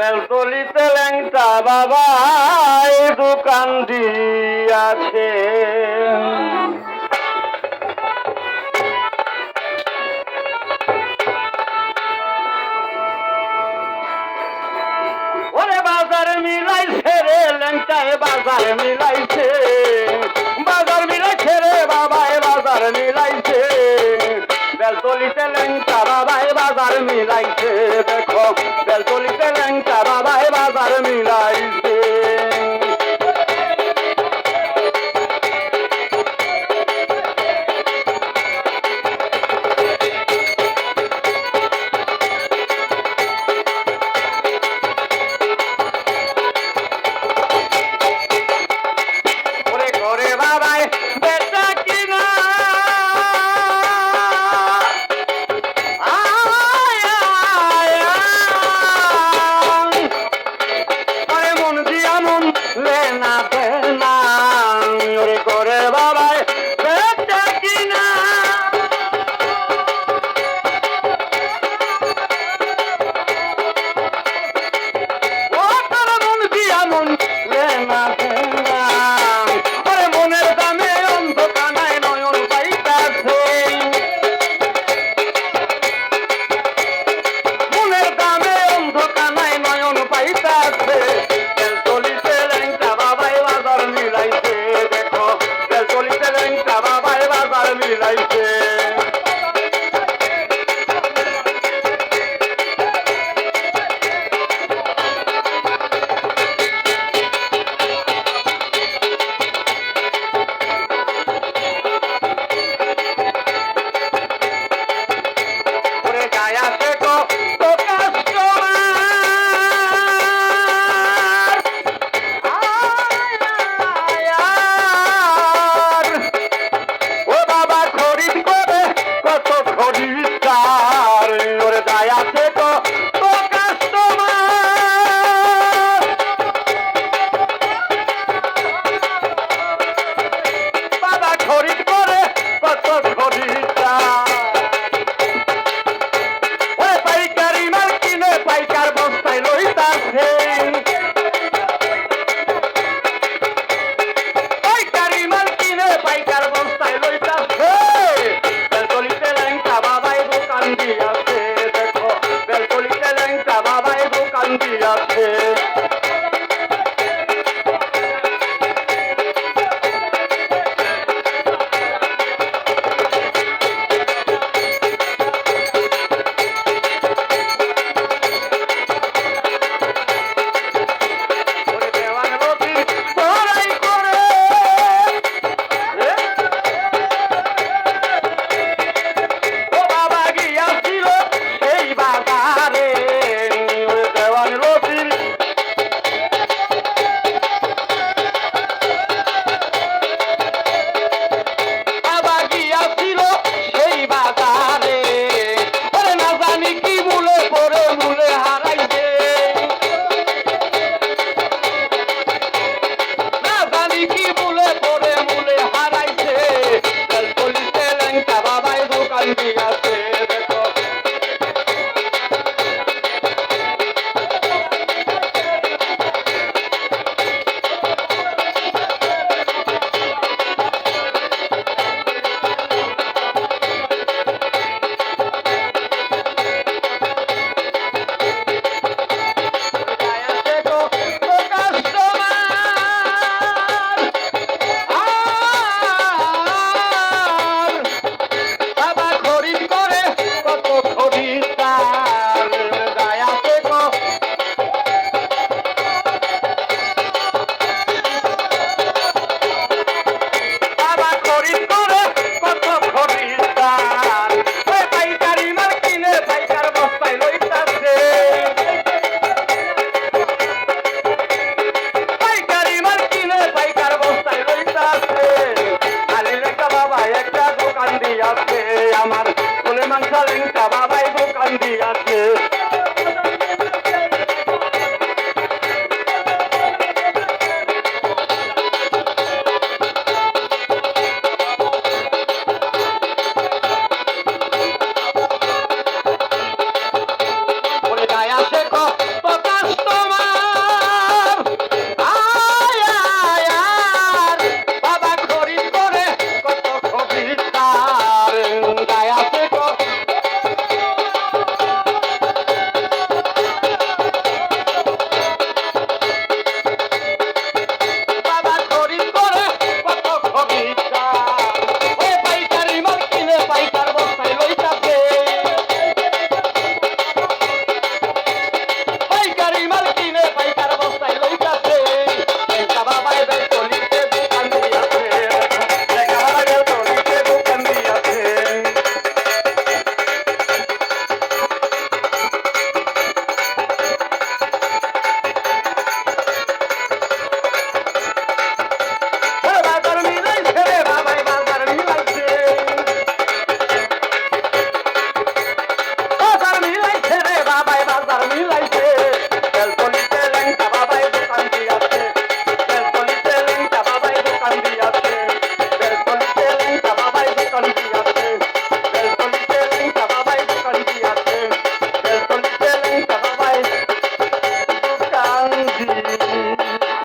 বেলতলিতে ল্যাংটা বাবা, এই দোকানটি আছে ওরে বাজার মিলাইছে রে ল্যাংটায় বাজার মিলাইছে। বাজার মিলাইছে রে বাবা, এ বাজার মিলাইছে। বেলতলিতে ল্যাংটা বাবা, এ বাজার মিলাইছে। দেখো বেলতলিতে ল্যাংটা